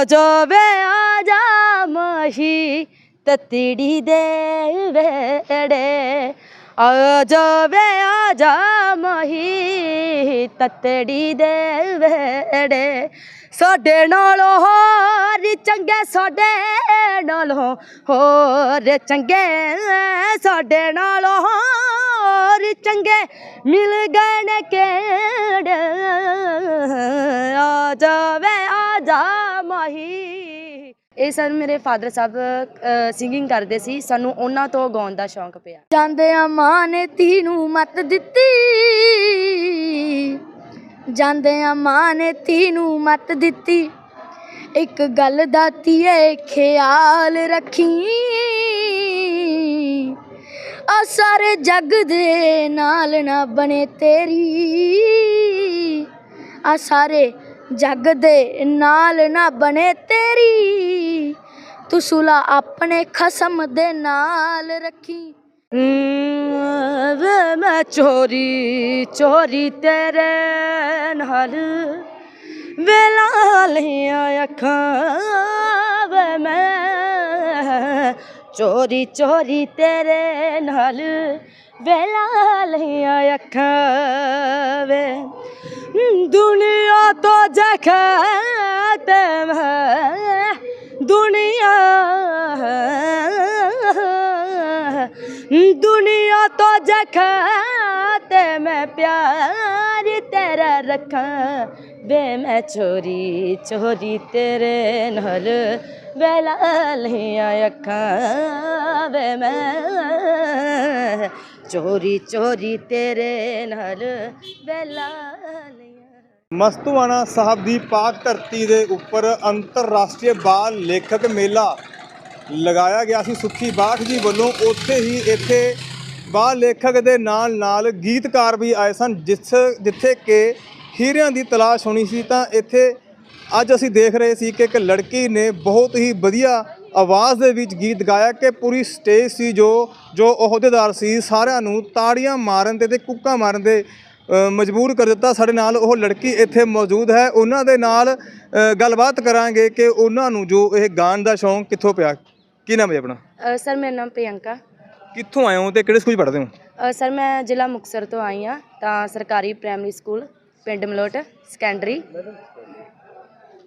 ਆ ਜਾਵੇ ਆ ਜਾ ਮਹੀ ਤਤੜੀ ਦੇ ਵੇੜੇ ਆ ਜਾਵੇ ਆ ਜਾ ਮਹੀ ਤਤੜੀ ਦੇ ਵੇੜੇ ਸਾਡੇ ਨਾਲੋਂ ਹੋਰ ਚੰਗੇ ਸਾਡੇ ਨਾਲੋਂ ਹੋਰ ਚੰਗੇ ਸਾਡੇ ਨਾਲੋਂ ਹੋਰ ਇਹ ਸਰ ਮੇਰੇ ਫਾਦਰ ਸਾਹਿਬ ਸਿੰਗਿੰਗ ਕਰਦੇ ਸੀ। ਸਾਨੂੰ ਉਹਨਾਂ ਤੋਂ ਗਾਉਣ ਦਾ ਸ਼ੌਂਕ ਪਿਆ। ਜਾਂਦੇ ਆ ਮਾਂ ਨੇ ਧੀ ਨੂੰ ਮਤ ਦਿੱਤੀ। ਜਾਂਦੇ ਆ ਮਾਂ ਨੇ ਤੀ ਨੂੰ ਮਤ ਦਿੱਤੀ। ਇੱਕ ਗੱਲ ਦਾ ਧੀਏ ਖਿਆਲ ਰੱਖੀ। ਆ ਸਾਰੇ ਜੱਗ ਦੇ ਨਾਲ ਨਾ ਬਣੇ ਤੇਰੀ। ਆ ਸਾਰੇ ਜੱਗ ਦੇ ਨਾਲ ਨਾ ਬਣੇ ਤੇਰੀ। ਤੂੰ ਸੁਲਾ ਆਪਣੇ ਖਸਮ ਦੇ ਨਾਲ ਰੱਖੀ। ਵੇ ਮੈਂ ਚੋਰੀ ਚੋਰੀ ਤੇਰੇ ਨਾਲ। ਵੇਲਾ ਲਿਆ ਅੱਖਾਂ, ਵੇ ਮੈਂ ਚੋਰੀ ਚੋਰੀ ਤੇਰੇ ਨਾਲ। ਵੇਲਾ ਲਿਆ ਅੱਖਾਂ, ਵੇ ਦੁਨੀਆ ਤੋਂ ਜਖਤ ਮੈਂ ਦੁਨੀਆ ਦੁਨੀਆ ਤੋਂ ਜਖਤ ਮੈਂ ਪਿਆਰ ਤੇਰਾ ਰੱਖਾਂ ਵੇ ਮੈਂ ਚੋਰੀ ਚੋਰੀ ਤੇਰੇ ਨਾਲ ਵੇਲਾ ਲਿਆ ਅੱਖਾਂ ਵੇ ਮੈਂ ਚੋਰੀ ਚੋਰੀ ਤੇਰੇ ਨਾਲ ਵੇਲਾ ਮਸਤੂਆਣਾ ਸਾਹਿਬ ਦੀ ਪਾਕ ਧਰਤੀ ਦੇ ਉੱਪਰ ਅੰਤਰਰਾਸ਼ਟਰੀ ਬਾਲ ਲੇਖਕ ਮੇਲਾ ਲਗਾਇਆ ਗਿਆ ਸੀ। ਸੁੱਖੀ ਬਾਠ ਜੀ ਵੱਲੋਂ ਉੱਥੇ ਹੀ ਇੱਥੇ ਬਾਲ ਲੇਖਕ ਦੇ ਨਾਲ ਨਾਲ ਗੀਤਕਾਰ ਵੀ ਆਏ ਸਨ, ਜਿਸ ਜਿੱਥੇ ਕਿ ਹੀਰਿਆਂ ਦੀ ਤਲਾਸ਼ ਹੋਣੀ ਸੀ। ਤਾਂ ਇੱਥੇ ਅੱਜ ਅਸੀਂ ਦੇਖ ਰਹੇ ਸੀ ਕਿ ਇੱਕ ਲੜਕੀ ਨੇ ਬਹੁਤ ਹੀ ਵਧੀਆ ਆਵਾਜ਼ ਦੇ ਵਿੱਚ ਗੀਤ ਗਾਇਆ ਕਿ ਪੂਰੀ ਸਟੇਜ ਸੀ ਜੋ ਜੋ ਅਹੁਦੇਦਾਰ ਸੀ ਸਾਰਿਆਂ ਨੂੰ ਤਾੜੀਆਂ ਮਾਰਨ ਤੇ ਤੇ ਕੁੱਕਾਂ ਮਾਰਨ ਦੇ ਮਜਬੂਰ ਕਰ ਦਿੱਤਾ। ਸਾਡੇ ਨਾਲ ਉਹ ਲੜਕੀ ਇੱਥੇ ਮੌਜੂਦ ਹੈ। ਉਹਨਾਂ ਦੇ ਨਾਲ ਗੱਲਬਾਤ ਕਰਾਂਗੇ ਕਿ ਉਹਨਾਂ ਨੂੰ ਜੋ ਇਹ ਗਾਣ ਦਾ ਸ਼ੌਂਕ ਕਿੱਥੋਂ ਪਿਆ। ਕੀ ਨਾਮ ਹੈ ਆਪਣਾ? ਸਰ ਮੇਰਾ ਨਾਮ ਪ੍ਰਿਯੰਕਾ। ਕਿੱਥੋਂ ਆਏ ਹੋ ਤੇ ਕਿਹੜੇ ਸਕੂਲ ਪੜ੍ਹਦੇ ਹੋ? ਸਰ ਮੈਂ ਜ਼ਿਲ੍ਹਾ ਮੁਕਤਸਰ ਤੋਂ ਆਈ ਹਾਂ ਤਾਂ ਸਰਕਾਰੀ ਪ੍ਰਾਇਮਰੀ ਸਕੂਲ ਪਿੰਡ ਮਲੋਟ ਸੈਕੰਡਰੀ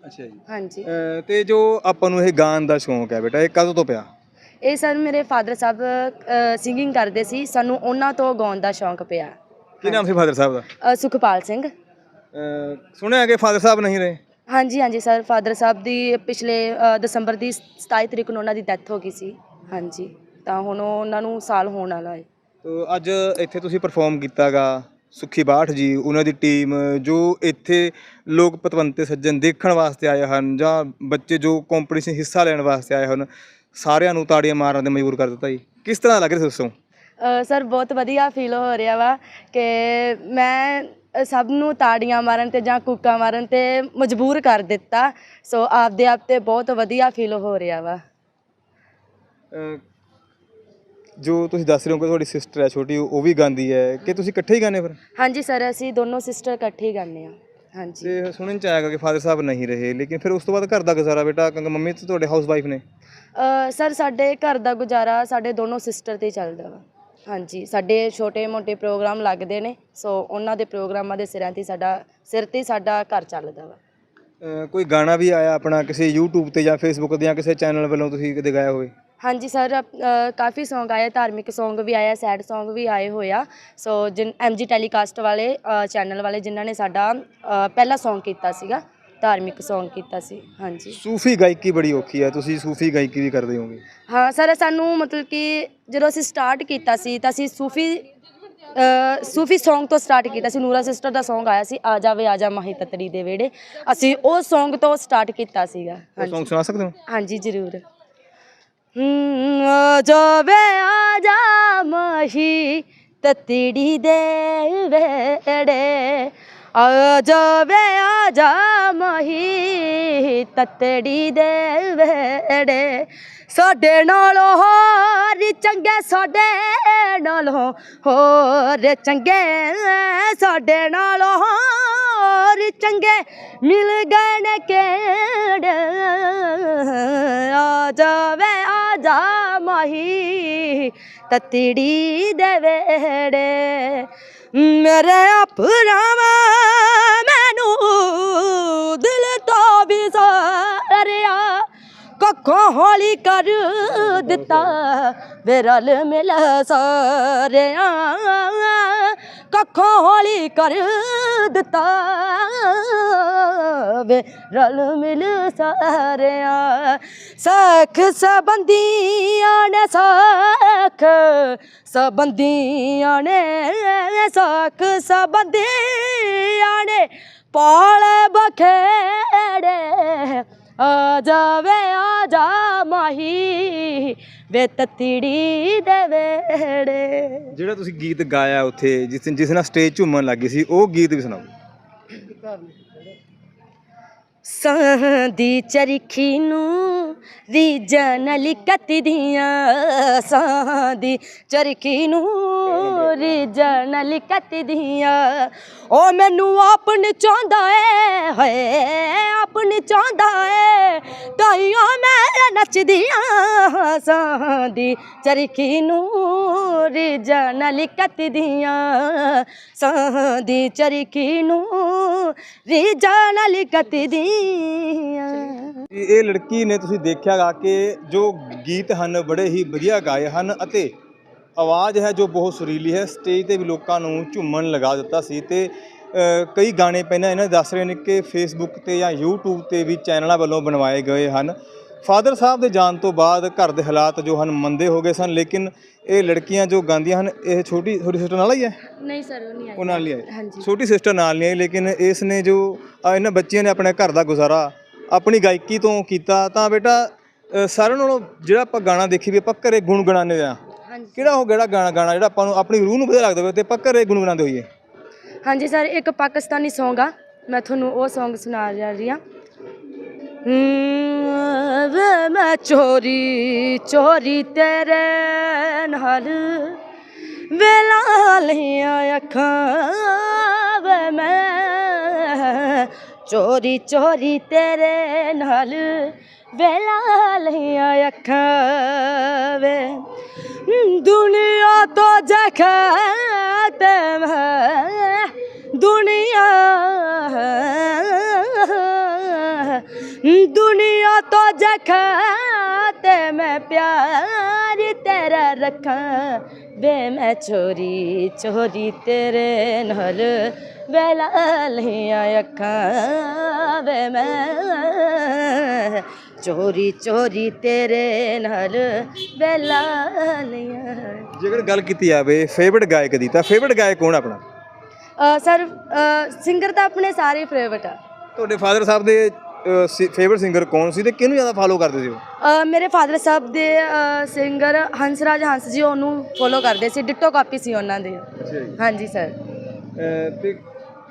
ਅੱਛਾ ਜੀ। ਹਾਂਜੀ। ਤੇ ਜੋ ਆਪਾਂ ਨੂੰ ਇਹ ਗਾਣ ਦਾ ਸ਼ੌਂਕ ਹੈ ਬੇਟਾ ਇਹ ਕਦੋਂ ਤੋਂ ਪਿਆ? ਇਹ ਸਰ ਮੇਰੇ ਫਾਦਰ ਸਾਹਿਬ ਸਿੰਗਿੰਗ ਕਰਦੇ ਸੀ। ਸਾਨੂੰ ਉਹਨਾਂ ਤੋਂ ਗਾਉਣ ਦਾ ਸ਼ੌਂਕ ਪਿਆ। ਕੀ ਨਾਮ ਸੀ ਫਾਦਰ ਸਾਹਿਬ ਦਾ? ਅ, ਸੁਖਪਾਲ ਸਿੰਘ। ਸੁਣਿਆ ਕਿ ਫਾਦਰ ਸਾਹਿਬ ਨਹੀਂ ਰਹੇ? ਹਾਂਜੀ ਹਾਂਜੀ ਸਰ। ਫਾਦਰ ਸਾਹਿਬ ਦੀ ਪਿਛਲੇ ਅ, ਦਸੰਬਰ ਦੀ 27 ਤਰੀਕ ਨੂੰ ਉਹਨਾਂ ਦੀ ਡੈਥ ਹੋ ਗਈ ਸੀ। ਹਾਂਜੀ। ਤਾਂ ਹੁਣ ਉਹ- ਉਹਨਾਂ ਨੂੰ ਸਾਲ ਹੋਣ ਵਾਲਾ ਹੈ। ਤੋ ਅੱਜ ਇੱਥੇ ਤੁਸੀਂ ਪਰਫਾਰਮ ਕੀਤਾਗਾ ਸੁਖੀ ਬਾਠ ਜੀ ਉਹਨਾਂ ਦੀ ਟੀਮ ਜੋ ਇੱਥੇ ਲੋਕ ਪਤਵੰਤੇ ਸੱਜਣ ਦੇਖਣ ਵਾਸਤੇ ਆਏ ਹਨ ਜਾਂ ਬੱਚੇ ਜੋ ਕੰਪੀਟੀਸ਼ਨ ਹਿੱਸਾ ਲੈਣ ਵਾਸਤੇ ਆਏ ਹਨ ਸਾਰਿਆਂ ਨੂੰ ਤਾੜੀਆਂ ਮਾਰਨ ਦੇ ਮਜਬੂਰ ਕਰ ਦਿੱਤਾ ਜੀ। ਕਿਸ ਤਰ੍ਹਾਂ ਲੱਗ ਰਿਹਾ ਦੱਸੋ? ਸਰ ਬਹੁਤ ਵਧੀਆ ਫੀਲ ਹੋ ਰਿਹਾ ਵਾ ਕਿ ਮੈਂ ਸਭ ਨੂੰ ਤਾੜੀਆਂ ਮਾਰਨ ਤੇ ਜਾਂ ਕੁੱਕਾ ਮਾਰਨ ਤੇ ਮਜਬੂਰ ਕਰ ਦਿੱਤਾ। ਸੋ ਆਪਦੇ ਆਪ ਤੇ ਬਹੁਤ ਵਧੀਆ ਫੀਲ ਹੋ ਰਿਹਾ ਵਾ। ਜੋ ਤੁਸੀਂ ਦੱਸ ਰਹੇ ਹੋ ਕਿ ਤੁਹਾਡੀ ਸਿਸਟਰ ਹੈ ਛੋਟੀ ਉਹ ਵੀ ਗਾਉਂਦੀ ਹੈ। ਕਿ ਤੁਸੀਂ ਇਕੱਠੇ ਹੀ ਗਾਣੇ ਫਿਰ? ਹਾਂਜੀ ਸਰ ਅਸੀਂ ਦੋਨੋਂ ਸਿਸਟਰ ਇਕੱਠੇ ਹੀ ਗਾਉਂਦੇ ਆ ਹਾਂਜੀ। ਤੇ ਸੁਣਨ ਚ ਆਏਗਾ ਕਿ ਫਾਦਰ ਸਾਹਿਬ ਨਹੀਂ ਰਹੇ ਲੇਕਿਨ ਫਿਰ ਉਸ ਤੋਂ ਬਾਅਦ ਘਰ ਦਾ ਗੁਜ਼ਾਰਾ ਬੇਟਾ ਕਿਉਂਕਿ ਮੰਮੀ ਤੇ ਤੁਹਾਡੇ ਹਾਊਸ ਵਾਈਫ ਨੇ? ਅ, ਸਰ ਸਾਡੇ ਘਰ ਦਾ ਗੁਜ਼ਾਰਾ ਸਾਡੇ ਦੋਨੋਂ ਸਿਸਟਰ ਤੇ ਚੱਲਦਾ ਵਾ। ਹਾਂਜੀ ਸਾਡੇ ਛੋਟੇ-ਮੋਟੇ ਪ੍ਰੋਗਰਾਮ ਲੱਗਦੇ ਨੇ ਸੋ ਉਹਨਾਂ ਦੇ ਪ੍ਰੋਗਰਾਮਾਂ ਦੇ ਸਿਰਾਂ ਤੇ ਹੀ ਸਾਡਾ ਸਿਰ ਤੇ ਹੀ ਸਾਡਾ ਘਰ ਚੱਲਦਾ ਵਾ। ਅਹ ਕੋਈ ਗਾਣਾ ਵੀ ਆਇਆ ਆਪਣਾ ਕਿਸੇ YouTube ਤੇ ਜਾਂ Facebook ਤੇ ਜਾਂ ਕਿਸੇ ਚੈਨਲ ਵੱਲੋਂ ਤੁਸੀਂ ਕਦੇ ਗਾਇਆ ਹੋਵੇ? ਹਾਂਜੀ ਸਰ ਕਾਫੀ Song ਆਏ ਧਾਰਮਿਕ Song ਵੀ ਆਇਆ ਸੈਡ Song ਵੀ ਆਏ ਹੋਏ ਆ। ਸੋ ਜਿਨ ਐਮਜੀ ਟੈਲੀਕਾਸਟ ਵਾਲੇ ਚੈਨਲ ਵਾਲੇ ਜਿਨ੍ਹਾਂ ਨੇ ਸਾਡਾ ਪਹਿਲਾ Song ਕੀਤਾ ਸੀਗਾ ਧਾਰਮਿਕ Song ਕੀਤਾ ਸੀ ਹਾਂਜੀ। ਸੂਫੀ ਗਾਇਕੀ ਬੜੀ ਔਖੀ ਹੈ ਤੁਸੀਂ ਸੂਫੀ ਗਾਇਕੀ ਵੀ ਕਰਦੇ ਹੋਗੇ ਹਾਂ ਸਰ ਸਾਨੂੰ ਮਤਲਬ ਕਿ ਜਦੋਂ ਅਸੀਂ ਸਟਾਰਟ ਕੀਤਾ ਸੀ ਤਾਂ ਅਸੀਂ ਸੂਫੀ ਸੂਫੀ Song ਤੋਂ ਸਟਾਰਟ ਕੀਤਾ ਸੀ। ਨੂਰਾ ਸਿਸਟਰ ਦਾ Song ਆਇਆ ਸੀ ਆ ਜਾਵੇ ਆ ਜਾ ਮਾਹੀ ਤਤੜੀ ਦੇ ਵੇੜੇ ਅਸੀਂ ਉਹ Song ਤੋਂ ਸਟਾਰਟ ਕੀਤਾ ਸੀਗਾ ਹਾਂਜੀ। ਸੌਂਗ ਸੁਣਾ ਸਕਦੇ ਹੋ? ਹਾਂਜੀ ਜ਼ਰੂਰ। ਹਮ, ਆ ਜਾਵੇ ਆ ਜਾ ਮਹੀ ਤਤੜੀ ਦੇ ਵੇੜੇ ਆ ਜਾਵੇ ਆ ਜਾ ਮਹੀ ਤਤੜੀ ਦੇ ਵੇੜੇ ਸਾਡੇ ਨਾਲੋਂ ਹੋਰ ਚੰਗੇ ਸਾਡੇ ਨਾਲੋਂ ਹੋਰ ਚੰਗੇ ਸਾਡੇ ਨਾਲੋਂ ਹੋਰ ਚੰਗੇ ਮਿਲ ਗਏ ਨੇ ਕਿਹੜੇ ਜਾਵੇ, ਆ ਜਾ ਮਾਹੀ, ਤਤੜੀ ਦੇ ਵੇੜੇ ਮੇਰੇ ਆਪਰਾਵਾ ਮੈਨੂੰ ਦਿਲ ਤੋਂ ਵੀ ਸਾਰਿਆ ਕੱਖੋਂ ਹੌਲੀ ਕਰ ਦਿੱਤਾ। ਵਿਰਲ ਮਿਲ ਸਾਰਿਆਂ ਕੱਖੋਂ ਹੌਲੀ ਕਰ ਦਿੱਤਾ ਵੇ, ਰਲ ਮਿਲ ਸਾਰਿਆਂ, ਸਖ ਸਬੰਦੀਆਂ ਨੇ ਸਖ ਸਬੰਦੀਆਂ ਨੇ, ਸਖ ਸਬੰਦੀਆਂ ਨੇ ਪਾਲ ਬਖੇੜੇ, ਆ ਜਾਵੇ, ਆ ਜਾ ਮਾਹੀ ਵੇ ਤਤੜੀ ਦੇ ਵੇੜੇ ਜਿਹੜਾ ਤੁਸੀਂ ਗੀਤ ਗਾਇਆ ਉੱਥੇ ਜਿਸ ਜਿਸ ਨਾਲ ਸਟੇਜ ਝੂਮਣ ਲੱਗੀ ਸੀ ਉਹ ਗੀਤ ਵੀ ਸੁਣਾਓ। ਸਾਂ ਦੀ ਚਰਖੀ ਨੂੰ ਰੀਜਨ ਲਿਕਤ ਦੀਆਂ ਸਾਂ ਦੀ ਚਰਖੀ ਨੂੰ ਰੀਜਨ ਲਿਕਤ ਦੀਆਂ। ਉਹ ਮੈਨੂੰ ਆਪਣ ਚਾਹੁੰਦਾ ਏ, ਹੋਏ, ਆਪਣ ਚਾਹੁੰਦਾ ਏ ਤਾਈਆਂ ਮੈਂ ਨੱਚਦੀਆਂ ਸਾਂ ਦੀ ਚਰਖੀ ਨੂੰ ਰੀਜਨ ਲਿਕਤ ਦੀਆਂ ਸਾਂ ਦੀ ਚਰਖੀ ਨੂੰ ਰੀਜਨ ਲਿਕਤ ਦੀਆਂ। ਇਹ ਇਹ ਲੜਕੀ ਨੇ ਤੁਸੀਂ ਦੇਖਿਆਗਾ ਕਿ ਜੋ ਗੀਤ ਹਨ, ਬੜੇ ਹੀ ਵਧੀਆ ਗਾਏ ਹਨ ਅਤੇ ਆਵਾਜ਼ ਹੈ ਜੋ ਬਹੁਤ ਸੁਰੀਲੀ ਹੈ। ਸਟੇਜ ਤੇ ਵੀ ਲੋਕਾਂ ਨੂੰ ਝੂਮਣ ਲਗਾ ਦਿੱਤਾ ਸੀ ਤੇ ਕਈ ਗਾਣੇ ਪਹਿਲਾਂ ਇਹਨਾਂ ਦੱਸ ਰਹੇ ਨੇ ਕਿ ਫੇਸਬੁੱਕ ਤੇ ਜਾਂ YouTube ਤੇ ਵੀ ਚੈਨਲਾਂ ਵੱਲੋਂ ਬਣਵਾਏ ਗਏ ਹਨ। ਫਾਦਰ ਸਾਹਿਬ ਦੇ ਜਾਣ ਤੋਂ ਬਾਅਦ ਘਰ ਦੇ ਹਾਲਾਤ ਜੋ ਹਨ ਮੰਦੇ ਹੋ ਗਏ ਸਨ ਲੇਕਿਨ ਇਹ ਲੜਕੀਆਂ ਜੋ ਗਾਉਂਦੀਆਂ ਹਨ ਇਹ ਛੋਟੀ ਛੋਟੀ ਸਿਸਟਰ ਨਾਲ ਹੀ ਹੈ? ਨਹੀਂ ਸਰ ਉਹ ਨਹੀਂ ਉਹ ਨਾਲ ਆਏ ਹਾਂਜੀ। ਛੋਟੀ ਸਿਸਟਰ ਨਾਲ ਨਹੀਂ ਆਈ ਲੇਕਿਨ ਇਸ ਨੇ ਜੋ ਇਹਨਾਂ ਬੱਚਿਆਂ ਨੇ ਆਪਣੇ ਘਰ ਦਾ ਗੁਜ਼ਾਰਾ ਆਪਣੀ ਗਾਇਕੀ ਤੋਂ ਕੀਤਾ ਤਾਂ ਬੇਟਾ ਅ, ਸਾਰਿਆਂ ਨਾਲੋਂ ਜਿਹੜਾ ਆਪਾਂ ਗਾਣਾ ਦੇਖੀ ਵੀ ਆਪਾਂ ਘਰੇ ਗੁਣਗੁਣਾਉਂਦੇ ਆ ਹਾਂਜੀ। ਕਿਹੜਾ ਉਹ ਕਿਹੜਾ ਗਾਣਾ ਗਾਣਾ ਜਿਹੜਾ ਆਪਾਂ ਨੂੰ ਆਪਣੀ ਰੂਹ ਨੂੰ ਵਧੀਆ ਲੱਗਦਾ ਹੋਵੇ ਤੇ ਆਪਾਂ ਘਰੇ ਗੁਣਗੁਣਾਉਂਦੇ ਹੋਈਏ? ਹਾਂਜੀ ਸਰ ਇੱਕ ਪਾਕਿਸਤਾਨੀ Song ਆ ਮੈਂ ਤੁਹਾਨੂੰ ਉਹ Song ਸੁਣਾ ਜਾ ਰਹੀ ਆ ਹਮ, ਵੇ ਮੈਂ ਚੋਰੀ ਚੋਰੀ ਤੇਰੇ ਨਾਲ। ਵੇਲਾ ਲਿਆ ਅੱਖਾਂ, ਵੇ ਮੈਂ ਚੋਰੀ ਚੋਰੀ ਤੇਰੇ ਨਾਲ। ਵੇਲਾ ਲਿਆ ਅੱਖਾਂ, ਵੇ ਦੁਨੀਆ ਤੋਂ ਜਖਤ ਮੈਂ ਦੁਨੀਆ ਦੁਨੀਆ ਤੋਂ ਜਖਤ ਮੈਂ ਪਿਆਰ ਤੇਰਾ ਰੱਖਾਂ। ਵੇ ਮੈਂ ਚੋਰੀ ਚੋਰੀ ਤੇਰੇ ਨਾਲ ਵੇਲਾ ਲਿਆ ਅੱਖਾਂ। ਵੇ ਮੈਂ ਚੋਰੀ ਚੋਰੀ ਤੇਰੇ ਨਾਲ ਵੇਲਾ ਲਿਆ ਜੇਕਰ ਗੱਲ ਕੀਤੀ ਜਾਵੇ ਫੇਵਰਿਟ ਗਾਇਕ ਦੀ ਤਾਂ ਫੇਵਰਿਟ ਗਾਇਕ ਕੌਣ ਆਪਣਾ? ਸਰ ਸਿੰਗਰ ਤਾਂ ਆਪਣੇ ਸਾਰੇ ਫੇਵਰਟ ਆ। ਤੁਹਾਡੇ ਫਾਦਰ ਸਾਹਿਬ ਦੇ ਫੇਵਰਿਟ ਸਿੰਗਰ ਕੌਣ ਸੀ ਤੇ ਕਿਹਨੂੰ ਜ਼ਿਆਦਾ ਫਾਲੋ ਕਰਦੇ ਸੀ ਉਹ? ਅ, ਮੇਰੇ ਫਾਦਰ ਸਾਹਿਬ ਦੇ ਸਿੰਗਰ ਹੰਸਰਾਜ ਹੰਸ ਜੀ ਉਹਨੂੰ ਫੋਲੋ ਕਰਦੇ ਸੀ ਡਿੱਟੋ ਕਾਪੀ ਸੀ ਉਹਨਾਂ ਦੇ। ਹਾਂਜੀ ਸਰ ਤੇ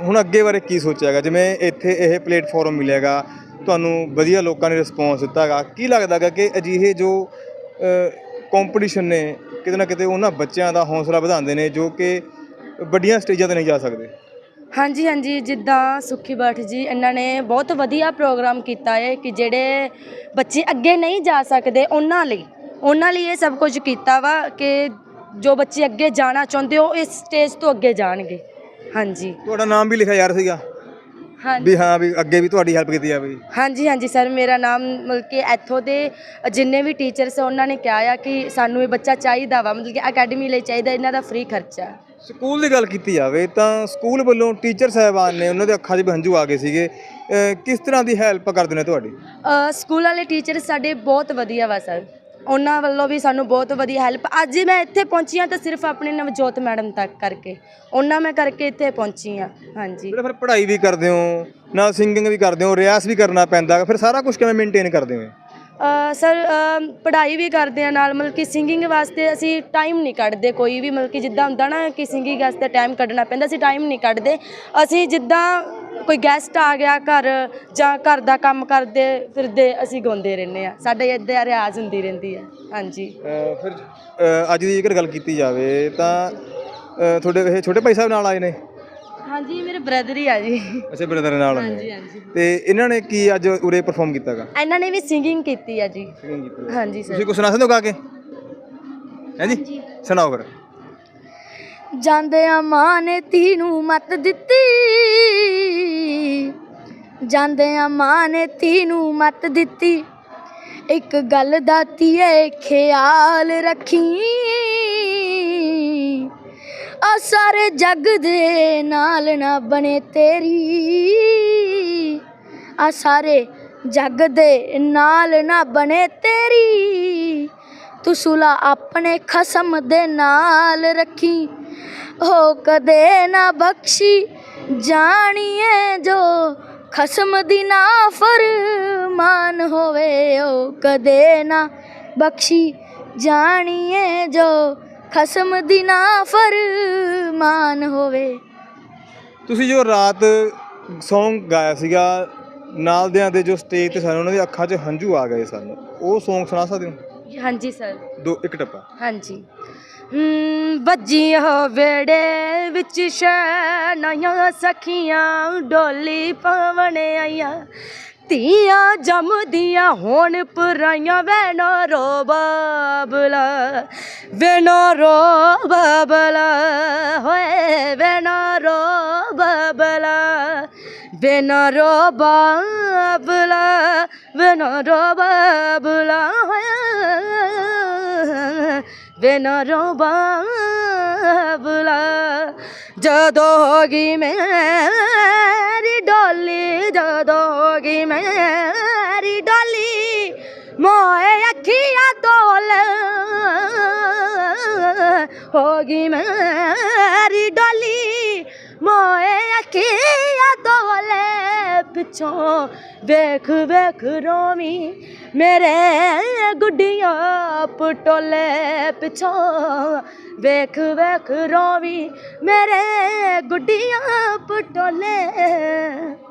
ਹੁਣ ਅੱਗੇ ਬਾਰੇ ਕੀ ਸੋਚਿਆਗਾ? ਜਿਵੇਂ ਇੱਥੇ ਇਹ ਪਲੇਟਫਾਰਮ ਮਿਲੇਗਾ ਤੁਹਾਨੂੰ ਵਧੀਆ ਲੋਕਾਂ ਨੇ ਰਿਸਪੌਂਸ ਦਿੱਤਾਗਾ ਕੀ ਲੱਗਦਾਗਾ ਕਿ ਅਜਿਹੇ ਜੋ ਕੰਪੀਟੀਸ਼ਨ ਨੇ ਕਿਤੇ ਨਾ ਕਿਤੇ ਉਹਨਾਂ ਬੱਚਿਆਂ ਦਾ ਹੌਸਲਾ ਵਧਾਉਂਦੇ ਨੇ ਜੋ ਕਿ ਵੱਡੀਆਂ ਸਟੇਜਾਂ ਤੇ ਨਹੀਂ ਜਾ ਸਕਦੇ? ਹਾਂਜੀ ਹਾਂਜੀ ਜਿੱਦਾਂ ਸੁਖੀ ਬਾਠ ਜੀ ਇਹਨਾਂ ਨੇ ਬਹੁਤ ਵਧੀਆ ਪ੍ਰੋਗਰਾਮ ਕੀਤਾ ਹੈ ਕਿ ਜਿਹੜੇ ਬੱਚੇ ਅੱਗੇ ਨਹੀਂ ਜਾ ਸਕਦੇ ਉਹਨਾਂ ਲਈ। ਉਹਨਾਂ ਲਈ ਇਹ ਸਭ ਕੁਝ ਕੀਤਾ ਵਾ ਕਿ ਜੋ ਬੱਚੇ ਅੱਗੇ ਜਾਣਾ ਚਾਹੁੰਦੇ ਹੋ ਇਸ ਸਟੇਜ ਤੋਂ ਅੱਗੇ ਜਾਣਗੇ। ਹਾਂਜੀ। ਤੁਹਾਡਾ ਨਾਮ ਵੀ ਲਿਖਿਆ ਯਾਰ ਸੀਗਾ? ਹਾਂਜੀ। ਵੀ ਹਾਂ ਵੀ ਅੱਗੇ ਵੀ ਤੁਹਾਡੀ ਹੈਲਪ ਕੀਤੀ ਜਾਵੇ। ਹਾਂਜੀ ਹਾਂਜੀ ਸਰ ਮੇਰਾ ਨਾਮ ਮਤਲਬ ਕਿ ਇੱਥੋਂ ਦੇ ਜਿੰਨੇ ਵੀ ਟੀਚਰਸ ਉਹਨਾਂ ਨੇ ਕਿਹਾ ਆ ਕਿ ਸਾਨੂੰ ਇਹ ਬੱਚਾ ਚਾਹੀਦਾ ਵਾ ਮਤਲਬ ਕਿ ਅਕੈਡਮੀ ਲਈ ਚਾਹੀਦਾ ਇਹਨਾਂ ਦਾ ਫ੍ਰੀ ਖਰਚਾ। ਸਕੂਲ ਦੀ ਗੱਲ ਕੀਤੀ ਜਾਵੇ ਤਾਂ ਸਕੂਲ ਵੱਲੋਂ ਟੀਚਰ ਸਾਹਿਬਾਨ ਨੇ ਉਹਨਾਂ ਦੇ ਅੱਖਾਂ 'ਚ ਵੀ ਹੰਝੂ ਆ ਗਏ ਸੀਗੇ। ਅਹ ਕਿਸ ਤਰ੍ਹਾਂ ਦੀ ਹੈਲਪ ਕਰਦੇ ਨੇ ਤੁਹਾਡੀ? ਅ, ਸਕੂਲ ਵਾਲੇ ਟੀਚਰ ਸਾਡੇ ਬਹੁਤ ਵਧੀਆ ਵਾ ਸਰ। ਉਹਨਾਂ ਵੱਲੋਂ ਵੀ ਸਾਨੂੰ ਬਹੁਤ ਵਧੀਆ ਹੈਲਪ। ਅੱਜ ਮੈਂ ਇੱਥੇ ਪਹੁੰਚੀ ਹਾਂ ਤਾਂ ਸਿਰਫ ਆਪਣੇ ਨਵਜੋਤ ਮੈਡਮ ਤੱਕ ਕਰਕੇ। ਉਹਨਾਂ ਮੈਂ ਕਰਕੇ ਇੱਥੇ ਪਹੁੰਚੀ ਹਾਂ। ਹਾਂਜੀ। ਜਿਹੜਾ ਫਿਰ ਪੜ੍ਹਾਈ ਵੀ ਕਰਦੇ ਹੋ ਨਾਲ ਸਿੰਗਿੰਗ ਵੀ ਕਰਦੇ ਹੋ ਰਿਆਜ਼ ਵੀ ਕਰਨਾ ਪੈਂਦਾ ਗਾ, ਫਿਰ ਸਾਰਾ ਕੁਝ ਕਿਵੇਂ ਮੇਨਟੇਨ ਕਰਦੇ ਹੋ? ਸਰ ਪੜ੍ਹਾਈ ਵੀ ਕਰਦੇ ਆ ਨਾਲ, ਮਤਲਬ ਕਿ ਸਿੰਗਿੰਗ ਵਾਸਤੇ ਅਸੀਂ ਟਾਈਮ ਨਹੀਂ ਕੱਢਦੇ ਕੋਈ ਵੀ, ਮਤਲਬ ਕਿ ਜਿੱਦਾਂ ਹੁੰਦਾ ਨਾ ਕਿ ਸਿੰਗਿੰਗ ਵਾਸਤੇ ਟਾਈਮ ਕੱਢਣਾ ਪੈਂਦਾ, ਅਸੀਂ ਟਾਈਮ ਨਹੀਂ ਕੱਢਦੇ। ਅਸੀਂ ਜਿੱਦਾਂ ਕੋਈ ਗੈਸਟ ਆ ਗਿਆ ਘਰ ਜਾਂ ਘਰ ਦਾ ਕੰਮ ਕਰਦੇ ਫਿਰਦੇ, ਅਸੀਂ ਗਾਉਂਦੇ ਰਹਿੰਦੇ ਆ। ਸਾਡੇ ਇੱਦਾਂ ਰਿਆਜ਼ ਹੁੰਦੀ ਰਹਿੰਦੀ ਹੈ ਹਾਂਜੀ। ਅਹ ਫਿਰ ਅਹ ਅੱਜ ਦੀ ਜੇਕਰ ਗੱਲ ਕੀਤੀ ਜਾਵੇ ਤਾਂ ਅਹ ਤੁਹਾਡੇ, ਇਹ ਛੋਟੇ ਭਾਈ ਸਾਹਿਬ ਨਾਲ ਆਏ ਨੇ? ਹਾਂਜੀ ਇਹ ਮੇਰੇ ਬ੍ਰਦਰ ਹੀ ਆ ਜੀ। ਅੱਛਾ ਬ੍ਰਦਰ ਨਾਲ ਹਾਂਜੀ ਹਾਂਜੀ। ਤੇ ਇਹਨਾਂ ਨੇ ਕੀ ਅੱਜ ਉਰੇ ਪਰਫਾਰਮ ਕੀਤਾਗਾ? ਇਹਨਾਂ ਨੇ ਵੀ ਸਿੰਗਿੰਗ ਕੀਤੀ ਆ ਜੀ। ਹਾਂਜੀ ਸਰ ਤੁਸੀਂ ਕੁਝ ਸੁਣਾ ਸਕਦੇ ਹੋ ਗਾ ਕੇ? ਹੈ ਜੀ? ਸੁਣਾਓ ਫਿਰ। ਜਾਂਦਿਆਂ ਮਾਂ ਨੇ ਧੀ ਨੂੰ ਮਤ ਦਿੱਤੀ। ਜਾਂਦਿਆਂ ਮਾਂ ਨੇ ਧੀ ਨੂੰ ਮਤ ਦਿੱਤੀ। ਇੱਕ ਗੱਲ ਦਾ ਧੀਏ ਖਿਆਲ ਰੱਖੀ। ਆ ਸਾਰੇ ਜੱਗ ਦੇ ਨਾਲ ਨਾ ਬਣੇ ਤੇਰੀ। ਆ ਸਾਰੇ ਜੱਗ ਦੇ ਨਾਲ ਨਾ ਬਣੇ ਤੇਰੀ। ਤੂੰ ਸੁਲਾ ਆਪਣੇ ਖਸਮ ਦੇ ਨਾਲ ਰੱਖੀ। ਹੋ ਕਦੇ ਨਾ ਬਖਸ਼ੀ ਜਾਣੀਏ ਜੋ ਖਸਮ ਦੀ ਨਾ ਫਰਮਾਨ ਹੋਵੇ। ਉਹ ਕਦੇ ਨਾ ਬਖਸ਼ੀ ਜਾਣੀਏ ਜੋ ਖਸਮ ਦੀ ਨਾ ਫਰਮਾਨ ਹੋਵੇ। ਤੁਸੀਂ ਜੋ ਰਾਤ Song ਗਾਇਆ ਸੀਗਾ ਨਾਲ ਦਿਆਂ ਦੇ ਜੋ ਸਟੇਜ ਤੇ ਸਨ ਉਹਨਾਂ ਦੀ ਅੱਖਾਂ 'ਚ ਹੰਝੂ ਆ ਗਏ ਸਨ। ਉਹ Song ਸੁਣਾ ਸਕਦੇ ਹੋ? ਹਾਂਜੀ ਸਰ ਦੋ ਇੱਕ ਟੱਪਾ। ਹਾਂਜੀ। ਹਮ, ਵੱਜੀਆਂ ਵੇੜੇ ਵਿੱਚ ਸ਼ੈਨਾਈਆਂ ਸਖੀਆਂ ਡੋਲੀ ਪਵਣ ਆਈਆਂ। ਧੀਆਂ ਜੰਮਦੀਆਂ ਹੋਣ ਪਰਾਈਆਂ ਵੈਨੋ ਰੋ ਬਾਬਲਾ ਵੈਨੋ ਰੋ ਬਾਬਲਾ ਹੋਏ ਵੈਨੋ ਰੋ ਬਾਬਲਾ ਵੈਨੋ ਰੋ ਬਾਬਲਾ ਵੈਨੋ ਰੋ ਬਾਬਲਾ ਹੋਏ ਵੈਨੋ ਰੋ ਬਾਬਲਾ ਜਦੋਂ ਹੋ ਗਈ ਮੇਰੀ ਡੋਲੀ ਜਦੋਂ ਹੋ ਗਈ ਮੇਰੀ ਡੋਲੀ ਮੋਏ ਅੱਖੀਆਂ ਤੋਲ ਹੋ ਗਈ ਮੇਰੀ ਡੋਲੀ ਮੋਏ ਅੱਖੀਆਂ ਤੋਲੇ ਪਿੱਛੋਂ ਵੇਖ ਵੇਖ ਰੋਵੀ। ਮੇਰੇ ਗੁੱਡੀਆਂ ਪਟੋਲੇ ਪਿੱਛੋਂ ਵੇਖ ਵੇਖ ਰੋਵੀ। ਮੇਰੇ ਗੁੱਡੀਆਂ ਪਟੋਲੇ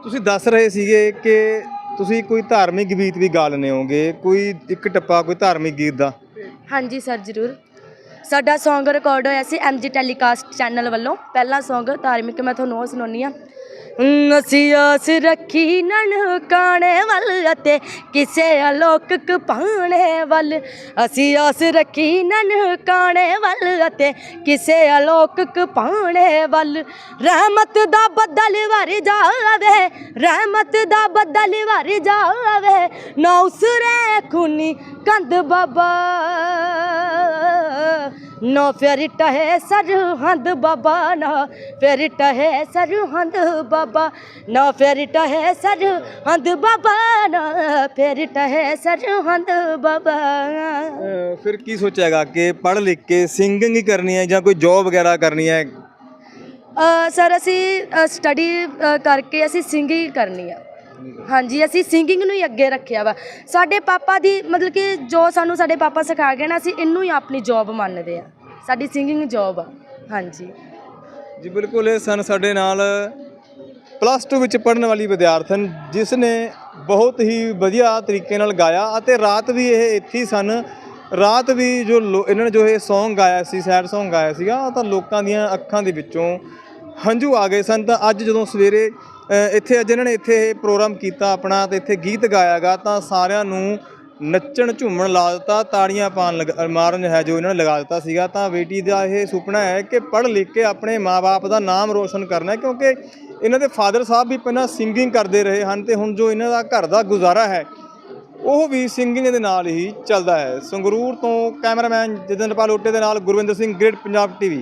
ਤੁਸੀਂ ਦੱਸ ਰਹੇ ਸੀਗੇ ਕਿ ਤੁਸੀਂ ਕੋਈ ਧਾਰਮਿਕ ਗੀਤ ਵੀ ਗਾ ਲੈਂਦੇ ਹੋਗੇ ਕੋਈ ਇੱਕ ਟੱਪਾ ਕੋਈ ਧਾਰਮਿਕ ਗੀਤ ਦਾ? ਹਾਂਜੀ ਸਰ ਜ਼ਰੂਰ। ਸਾਡਾ Song ਰਿਕਾਰਡ ਹੋਇਆ ਸੀ ਐਮਜੀ ਟੈਲੀਕਾਸਟ ਚੈਨਲ ਵੱਲੋਂ। ਪਹਿਲਾ Song ਧਾਰਮਿਕ ਮੈਂ ਤੁਹਾਨੂੰ ਉਹ ਸੁਣਾਉਣੀ ਆ ਅਸੀਂ ਆਸ ਰੱਖੀ ਨਨਕਾਣੇ ਵੱਲ ਅਤੇ ਕਿਸੇ ਅਲੋਕਕ ਪਾਣੇ ਵੱਲ। ਅਸੀਂ ਆਸ ਰੱਖੀ ਨਨਕਾਣੇ ਵੱਲ ਅਤੇ ਕਿਸੇ ਅਲੋਕਕ ਪਾਣੇ ਵੱਲ। ਰਹਿਮਤ ਦਾ ਬੱਦਲ ਵਰ ਜਾਵੇ, ਰਹਿਮਤ ਦਾ ਬੱਦਲ ਵਰ ਜਾਵੇ। ਨਾ ਉਸਰੇ ਖੂਨੀ ਕੰਦ ਬਾਬਾ। ਨਾ ਫਿਰ ਟਹੇ ਸਰਹੰਦ ਬਾਬਾ ਨਾ ਫਿਰ ਟਹੇ ਸਰਹੰਦ ਬਾਬਾ ਨਾ ਫਿਰ ਟਹੇ ਸਰਹੰਦ ਬਾਬਾ ਨਾ ਫਿਰ ਟਹੇ ਸਰਹੰਦ ਬਾਬਾ। ਫਿਰ ਕੀ ਸੋਚਿਆਗਾ ਕਿ ਪੜ੍ਹ ਲਿਖ ਕੇ ਸਿੰਗਿੰਗ ਹੀ ਕਰਨੀ ਹੈ ਜਾਂ ਕੋਈ ਜੌਬ ਵਗੈਰਾ ਕਰਨੀ ਹੈ? ਸਰ ਅਸੀਂ ਸਟੱਡੀ ਕਰਕੇ ਅਸੀਂ ਸਿੰਗਿੰਗ ਕਰਨੀ ਆ। ਹਾਂਜੀ ਅਸੀਂ ਸਿੰਗਿੰਗ ਨੂੰ ਹੀ ਅੱਗੇ ਰੱਖਿਆ ਵਾ। ਸਾਡੇ ਪਾਪਾ ਦੀ ਮਤਲਬ ਕਿ ਜੋ ਸਾਨੂੰ ਸਾਡੇ ਪਾਪਾ ਸਿਖਾ ਗਏ ਨਾ ਅਸੀਂ ਇਹਨੂੰ ਹੀ ਆਪਣੀ ਜੌਬ ਮੰਨਦੇ ਆ। ਸਾਡੀ ਸਿੰਗਿੰਗ ਜੌਬ ਆ। ਹਾਂਜੀ। ਜੀ ਬਿਲਕੁਲ ਇਹ ਸਨ ਸਾਡੇ ਨਾਲ ਪਲੱਸ 2 ਵਿੱਚ ਪੜ੍ਹਨ ਵਾਲੀ ਵਿਦਿਆਰਥਣ ਜਿਸ ਨੇ ਬਹੁਤ ਹੀ ਵਧੀਆ ਤਰੀਕੇ ਨਾਲ ਗਾਇਆ ਅਤੇ ਰਾਤ ਵੀ ਇਹ ਇੱਥੇ ਸਨ। ਰਾਤ ਵੀ ਜੋ ਇਹਨਾਂ ਨੇ ਜੋ ਇਹ Song ਗਾਇਆ ਸੀ ਸੈਡ Song ਗਾਇਆ ਸੀਗਾ ਤਾਂ ਲੋਕਾਂ ਦੀਆਂ ਅੱਖਾਂ ਦੇ ਵਿੱਚੋਂ ਹੰਝੂ ਆ ਗਏ ਸਨ। ਤਾਂ ਅੱਜ ਜਦੋਂ ਸਵੇਰੇ ਇੱਥੇ ਅੱਜ ਇਹਨਾਂ ਨੇ ਇੱਥੇ ਇਹ ਪ੍ਰੋਗਰਾਮ ਕੀਤਾ ਆਪਣਾ ਤੇ ਇੱਥੇ ਗੀਤ ਗਾਇਆਗਾ ਤਾਂ ਸਾਰਿਆਂ ਨੂੰ ਨੱਚਣ, ਝੂਮਣ ਲਾ ਦਿੱਤਾ, ਤਾੜੀਆਂ ਪਾਣ ਲਗ ਮਾਰਨ ਹੈ ਜੋ ਇਹਨਾਂ ਨੇ ਲਗਾ ਦਿੱਤਾ ਸੀਗਾ। ਤਾਂ ਬੇਟੀ ਦਾ ਇਹ ਸੁਪਨਾ ਹੈ ਕਿ ਪੜ੍ਹ ਲਿਖ ਕੇ ਆਪਣੇ ਮਾਪੇ ਦਾ ਨਾਮ ਰੋਸ਼ਨ ਕਰਨਾ ਕਿਉਂਕਿ ਇਹਨਾਂ ਦੇ ਫਾਦਰ ਸਾਹਿਬ ਵੀ ਪਹਿਲਾਂ ਸਿੰਗਿੰਗ ਕਰਦੇ ਰਹੇ ਹਨ ਤੇ ਹੁਣ ਜੋ ਇਹਨਾਂ ਦਾ ਘਰ ਦਾ ਗੁਜ਼ਾਰਾ ਹੈ, ਉਹ ਵੀ ਸਿੰਗਿੰਗ ਦੇ ਨਾਲ ਹੀ ਚੱਲਦਾ ਹੈ। ਸੰਗਰੂਰ ਤੋਂ ਕੈਮਰਾਮੈਨ ਜਤਿੰਦਰਪਾਲ ਓਟੇ ਦੇ ਨਾਲ ਗੁਰਵਿੰਦਰ ਸਿੰਘ, ਗ੍ਰੇਟ ਪੰਜਾਬ ਟੀਵੀ।